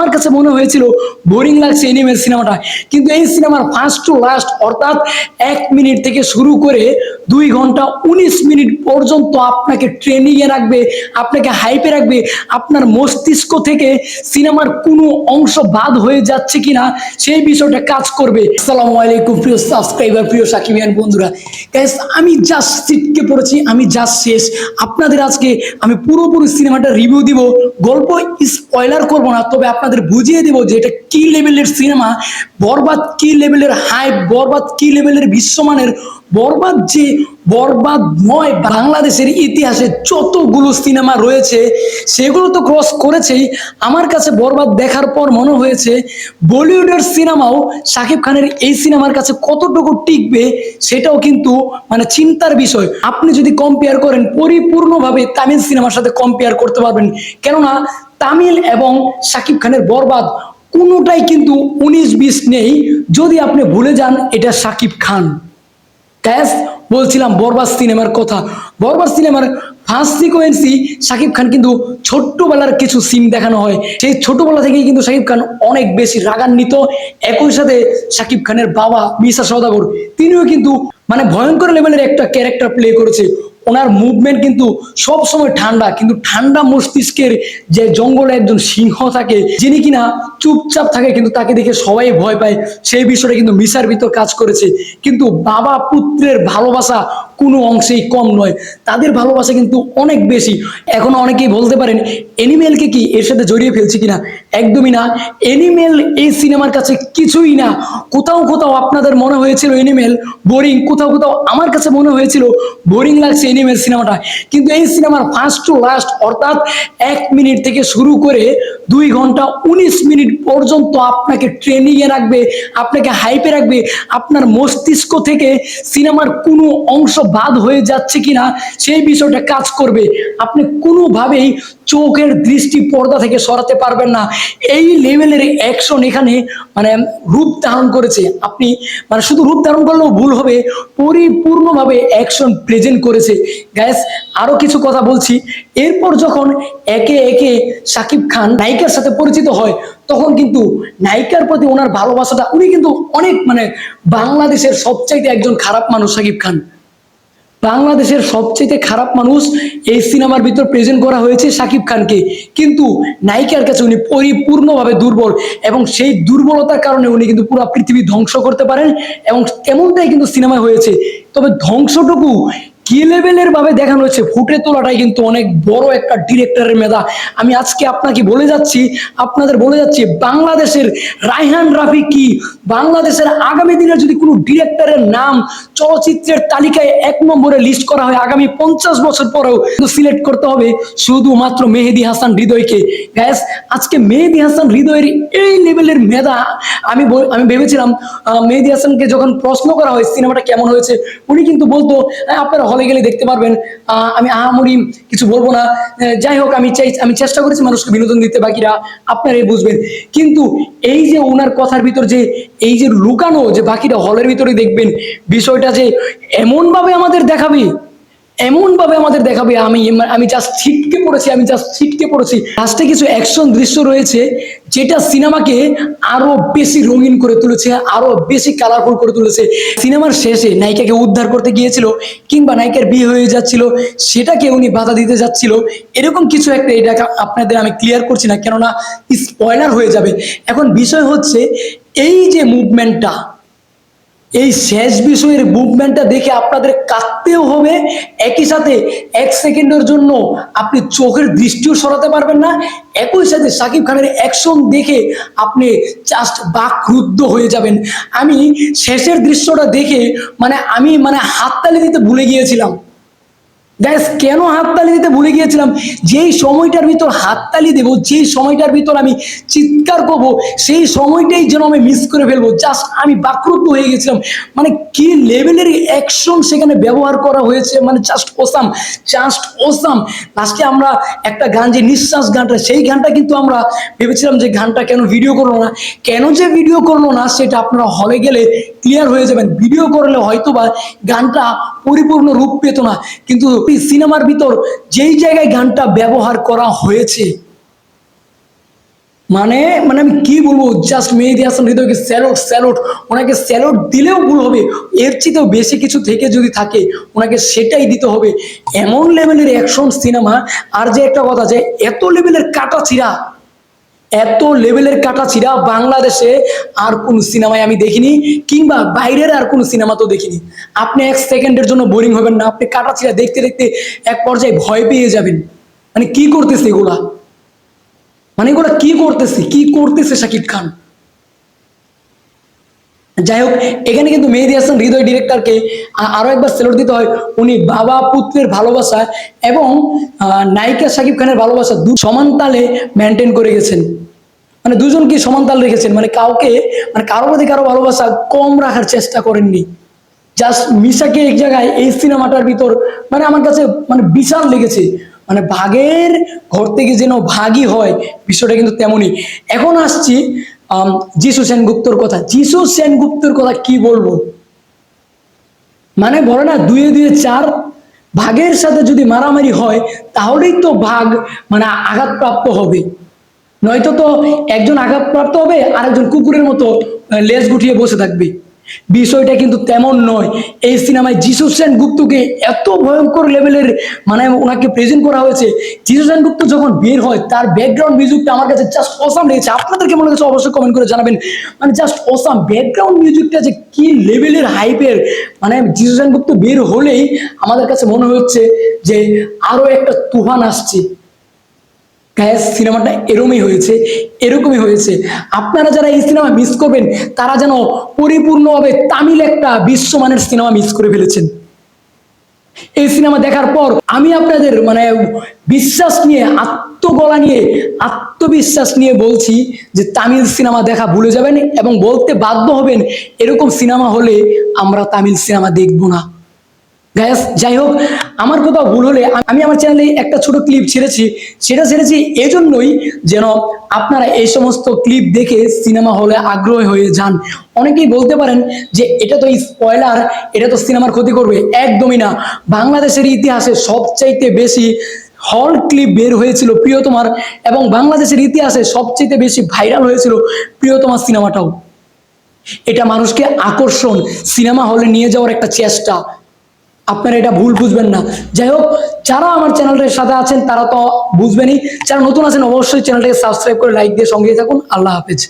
আমার কাছে মনে হয়েছিল বোরিং লাগছে এনিমেল সিনেমাটা কিন্তু এই সিনেমার ফার্স্ট টু লাস্ট অর্থাৎ এক মিনিট থেকে শুরু করে দুই ঘণ্টা উনিশ মিনিট পর্যন্ত আপনাকে ট্রেনিংয়ে রাখবে, আপনাকে হাইপে রাখবে, আপনার মস্তিষ্ক থেকে সিনেমার কোনো অংশ বাদ হয়ে যাচ্ছে কিনা সেই বিষয়টা কাজ করবে। আসসালামু আলাইকুম প্রিয় সাবস্ক্রাইবার প্রিয় সাকিবিয়ান বন্ধুরা। গ্যাস আমি জাস্ট সিটকে পড়েছি, আমি জাস্ট শেষ। আপনাদের আজকে আমি পুরোপুরি সিনেমাটা রিভিউ দিব। গল্প স্পয়লার করব না, তবে আপনাদের বুঝিয়ে দেব যে এটা কি লেভেলের সিনেমা, বরবাদ কি লেভেলের হাইপ বরবাদ কি লেভেলের বিশ্বমানের, বরবাদ যে বরবাদ নয় বাংলাদেশের ইতিহাসে যতগুলো সিনেমা রয়েছে, সেগুলো তো ক্রস করেছেই। আমার কাছে বরবাদ দেখার পর মনে হয়েছে, বলিউডের সিনেমাও শাকিব খানের এই সিনেমার কাছে কতটুকু টিকবে সেটাও কিন্তু মানে চিন্তার বিষয়। আপনি যদি কম্পেয়ার করেন, পরিপূর্ণভাবে তামিল সিনেমার সাথে কম্পেয়ার করতে পারবেন। কেননা তামিল এবং শাকিব খানের বরবাদ, কোনোটাই কিন্তু উনিশ বিশ নেই। যদি আপনি ভুলে যান, এটা শাকিব খান। গ্যাস বলছিলাম বরবাদ সিনেমার কথা। বরবাদ সিনেমার ফার্স্ট সিকোয়েন্সি শাকিব খান কিন্তু ছোট্টবেলার কিছু সিন দেখানো হয়। সেই ছোটবেলা থেকেই কিন্তু শাকিব খান অনেক বেশি রাগান্বিত। একই সাথে শাকিব খানের বাবা মিসা সদাগর তিনিও কিন্তু মানে ভয়ঙ্কর লেভেলের একটা ক্যারেক্টার প্লে করেছে। ওনার মুভমেন্ট কিন্তু সব সময় ঠান্ডা, কিন্তু ঠান্ডা মস্তিষ্কের যে জঙ্গলে একজন সিংহ থাকে, যিনি কিনা চুপচাপ থাকে, কিন্তু তাকে দেখে সবাই ভয় পায়। সেই বিষয়টা কিন্তু মিশার ভিতর কাজ করেছে। কিন্তু বাবা পুত্রের ভালোবাসা কোনো অংশেই কম নয়। তাদের ভালোবাসা কিন্তু অনেক বেশি। এখন অনেকেই বলতে পারেন এনিমেলকে কি এর সাথে জড়িয়ে ফেলছে কিনা? একদমই না। এনিমেল এই সিনেমার কাছে কিছুই না। কোথাও কোথাও আপনাদের মনে হয়েছিল এনিমেল বোরিং কোথাও কোথাও আমার কাছে মনে হয়েছিল বোরিং লাগছে এনিমেল সিনেমাটা। কিন্তু এই সিনেমার ফার্স্ট টু লাস্ট অর্থাৎ এক মিনিট থেকে শুরু করে দুই ঘণ্টা উনিশ মিনিট পর্যন্ত আপনাকে ট্রেনিংয়ে রাখবে, আপনাকে হাইপে রাখবে। আপনার মস্তিষ্ক থেকে সিনেমার কোনো অংশ বাদ হয়ে যাচ্ছে কিনা, সেই বিষয়টা কাজ করবে। আপনি কোনোভাবেই চোখের দৃষ্টি পর্দা থেকে সরাতে পারবেন না। এই লেভেলের অ্যাকশন এখানে মানে রূপ ধারণ করেছে। আপনি মানে শুধু রূপ ধারণ করলেও ভুল হবে, পরিপূর্ণভাবে অ্যাকশন প্রেজেন্ট করেছে। গ্যাস আরও কিছু কথা বলছি। এরপর যখন একে একে সাকিব খান নায়িকার সাথে পরিচিত হয়, তখন কিন্তু নায়িকার প্রতি ওনার ভালোবাসাটা, উনি কিন্তু অনেক মানে বাংলাদেশের সবচাইতে একজন খারাপ মানুষ সাকিব খান। বাংলাদেশের সবচেয়ে খারাপ মানুষ এই সিনেমার ভিতর প্রেজেন্ট করা হয়েছে সাকিব খানকে। কিন্তু নায়িকার কাছে উনি পরিপূর্ণভাবে দুর্বল এবং সেই দুর্বলতার কারণে উনি কিন্তু পুরো পৃথিবী ধ্বংস করতে পারেন এবং তেমনটাই কিন্তু সিনেমায় হয়েছে। তবে ধ্বংসটুকু কি লেভেলের ভাবে দেখানো হয়েছে ফুটে তোলাটাই কিন্তু অনেক বড় একটা ডিরেক্টরের মেধা। আমি আজকে আপনাকে বলে যাচ্ছি আপনাদের বলে যাচ্ছি বাংলাদেশের রায়হান রাফি কি? বাংলাদেশের আগামী দিনে যদি কোনো ডিরেক্টরের নাম চলচ্চিত্রের তালিকায় এক নম্বরে লিস্ট করা হয় আগামী পঞ্চাশ বছর পরেও সিলেক্ট করতে হবে। শুধুমাত্র মেহেদি হাসান হৃদয়কে। গ্যাস আজকে মেহেদি হাসান হৃদয়ের এই লেভেলের মেধা আমি আমি ভেবেছিলাম মেহেদি হাসানকে যখন প্রশ্ন করা হয় সিনেমাটা কেমন হয়েছে উনি কিন্তু বলতো "হ্যাঁ, আপনারা হলে গেলে দেখতে পারবেন আমি আহামরি কিছু বলব না। যাই হোক, আমি চাই, আমি চেষ্টা করেছি মানুষকে বিনোদন দিতে, বাকিরা আপনারাই বুঝবেন। কিন্তু এই যে ওনার কথার ভিতর যে, এই যে লুকানো, যে বাকিরা হলের ভিতরে দেখবেন, বিষয়টা যে এমনভাবে আমাদের দেখাবে এমন ভাবে আমাদের দেখাবে, আমি আমি জাস্ট ছিটকে পড়েছি, আমি জাস্ট ছিটকে পড়েছি। লাস্টে কিছু অ্যাকশন দৃশ্য রয়েছে, যেটা সিনেমাকে আরও বেশি রঙিন করে তুলেছে, আরও বেশি কালারফুল করে তুলেছে। সিনেমার শেষে নায়িকাকে উদ্ধার করতে গিয়েছিল, কিংবা নায়িকার বিয়ে হয়ে যাচ্ছিল, সেটাকে উনি বাধা দিতে যাচ্ছিল। এরকম কিছু একটা এটা আপনাদের আমি ক্লিয়ার করছি না, কেননা স্পয়লার হয়ে যাবে। এখন বিষয় হচ্ছে, এই যে মুভমেন্টটা এই শেষ বিষয়ের মুভমেন্টটা দেখে আপনাদের কাঁদতেও হবে। একই সাথে এক সেকেন্ডের জন্য আপনি চোখের দৃষ্টিও সরাতে পারবেন না। একই সাথে সাকিব খানের অ্যাকশন দেখে আপনি জাস্ট বাক ক্রুদ্ধ হয়ে যাবেন। আমি শেষের দৃশ্যটা দেখে মানে আমি মানে হাততালি দিতে ভুলে গিয়েছিলাম। গ্যাস কেন হাততালি দিতে ভুলে গিয়েছিলাম? যেই সময়টার ভিতর হাততালি দেবো, যেই সময়টার ভিতর আমি চিৎকার করব, সেই সময়টাই যেন আমি মিস করে ফেলব। জাস্ট আমি বাকরুদ্ধ হয়ে গেছিলাম। মানে কি লেভেলের অ্যাকশন সেখানে ব্যবহার করা হয়েছে? মানে জাস্ট ওসাম জাস্ট ওসাম লাস্টে আমরা একটা গান, যে নিঃশ্বাস গানটা, সেই গানটা কিন্তু আমরা ভেবেছিলাম যে গানটা কেন ভিডিও করল না। কেন যে ভিডিও করল না, সেটা আপনারা হলে গেলে ক্লিয়ার হয়ে যাবেন। ভিডিও করলে হয়তো বা গানটা পরিপূর্ণ রূপ পেত না। কিন্তু সিনেমার ভিতর যেই জায়গায় গানটা ব্যবহার করা হয়েছে মানে মানে আমি কি বলব জাস্ট মেহেদি হাসান হৃদয়কে স্যালোট স্যালোট ওনাকে স্যালোট দিলেও ভুল হবে। এর চেয়েও বেশি কিছু থেকে যদি থাকে, ওনাকে সেটাই দিতে হবে। এমন লেভেলের অ্যাকশন সিনেমা আর যে একটা কথা যে, এত লেভেলের কাটা ছিঁড়া এত লেভেলের কাটা ছিঁড়া বাংলাদেশে আর কোন সিনেমায় আমি দেখিনি, কিংবা বাইরের আর কোন সিনেমা তো দেখিনি। আপনি এক সেকেন্ডের জন্য বোরিং হবেন না, আপনি কাটা ছিঁড়া দেখতে দেখতে এক পর্যায়ে ভয় পেয়ে যাবেন। মানে কি করতেছে এগুলা? মানে এগুলা কি করতেছে? কি করতেছে শাকিব খান? যাই হোক, এখানে কিন্তু মেহেদি হাসান হৃদয় ডিরেক্টরকে আ- আরও একবার সেলুট দিতে হয়। উনি বাবা পুত্রের ভালোবাসা এবং নায়িকা শাকিব খানের ভালোবাসা দু সমান তালে মেনটেন করে গেছেন। মানে দুজনকে সমান তাল রেখেছেন? মানে কাউকে মানে কারও প্রতি কারও ভালোবাসা কম রাখার চেষ্টা করেননি। জাস্ট মিশাকে এক জায়গায় এই সিনেমাটার ভিতর মানে আমার কাছে মানে বিশাল লেগেছে। মানে ভাগের ঘর থেকে যেন ভাগই হয়, বিষয়টা কিন্তু তেমনই। এখন আসছি যিশু সেনগুপ্তর কথা। যিশু সেনগুপ্তর কথা কি বলব? মানে বলে না, দুয়ে দুয়ে চার ভাগের সাথে যদি মারামারি হয়, তাহলেই তো ভাগ মানে আঘাতপ্রাপ্ত হবে। নয়তো তো একজন আঘাতপ্রাপ্ত হবে আর একজন কুকুরের মতো লেজ গুটিয়ে বসে থাকবে। বিষয়টা কিন্তু তেমন নয়। এই সিনেমায় যিশু সেন গুপ্তকে এত ভয়ঙ্কর লেভেলের মানে ওনাকে প্রেজেন্ট করা হয়েছে। যিশু সেন গুপ্ত যখন বের হয়, তার ব্যাকগ্রাউন্ড মিউজিকটা আমার কাছে জাস্ট অসাম লেগেছে। আপনাদের কেমন লেগেছে অবশ্যই কমেন্ট করে জানাবেন। মানে জাস্ট অসাম ব্যাকগ্রাউন্ড মিউজিকটা যে কি লেভেলের হাইপের মানে যিশু সেন গুপ্ত বের হলেই আমাদের কাছে মনে হচ্ছে যে আরও একটা তুফান আসছে। গ্যাস সিনেমাটা এরকমই হয়েছে এরকমই হয়েছে। আপনারা যারা এই সিনেমা মিস করবেন, তারা যেন পরিপূর্ণভাবে তামিল একটা বিশ্বমানের সিনেমা মিস করে ফেলেছেন। এই সিনেমা দেখার পর আমি আপনাদের মানে বিশ্বাস নিয়ে, আত্মগলা নিয়ে, আত্মবিশ্বাস নিয়ে বলছি যে তামিল সিনেমা দেখা ভুলে যাবেন এবং বলতে বাধ্য হবেন, এরকম সিনেমা হলে আমরা তামিল সিনেমা দেখব না। গ্যাস যাই হোক আমার কোথাও ভুল হলে আমি আমার চ্যানেলে একটা ছোট ক্লিপ ছেড়েছি। সেটা ছেড়েছি এজন্যই যেন আপনারা এই সমস্ত ক্লিপ দেখে সিনেমা হলে আগ্রহী হয়ে যান। অনেকেই বলতে পারেন যে, এটা তো স্পয়লার এটা তো সিনেমার ক্ষতি করবে। একদমই না। বাংলাদেশের ইতিহাসে সবচাইতে বেশি হল ক্লিপ বের হয়েছিল প্রিয়তমার এবং বাংলাদেশের ইতিহাসে সবচেয়ে বেশি ভাইরাল হয়েছিল প্রিয়তমার সিনেমাটাও এটা মানুষকে আকর্ষণ সিনেমা হলে নিয়ে যাওয়ার একটা চেষ্টা। আপনারা এটা ভুল বুঝবেন না। যাই হোক যারা আমার চ্যানেলটার সাথে আছেন, তারা তো বুঝবেনই। যারা নতুন আছেন, অবশ্যই চ্যানেলটাকে সাবস্ক্রাইব করে লাইক দিয়ে সঙ্গে থাকুন। আল্লাহ হাফেজ।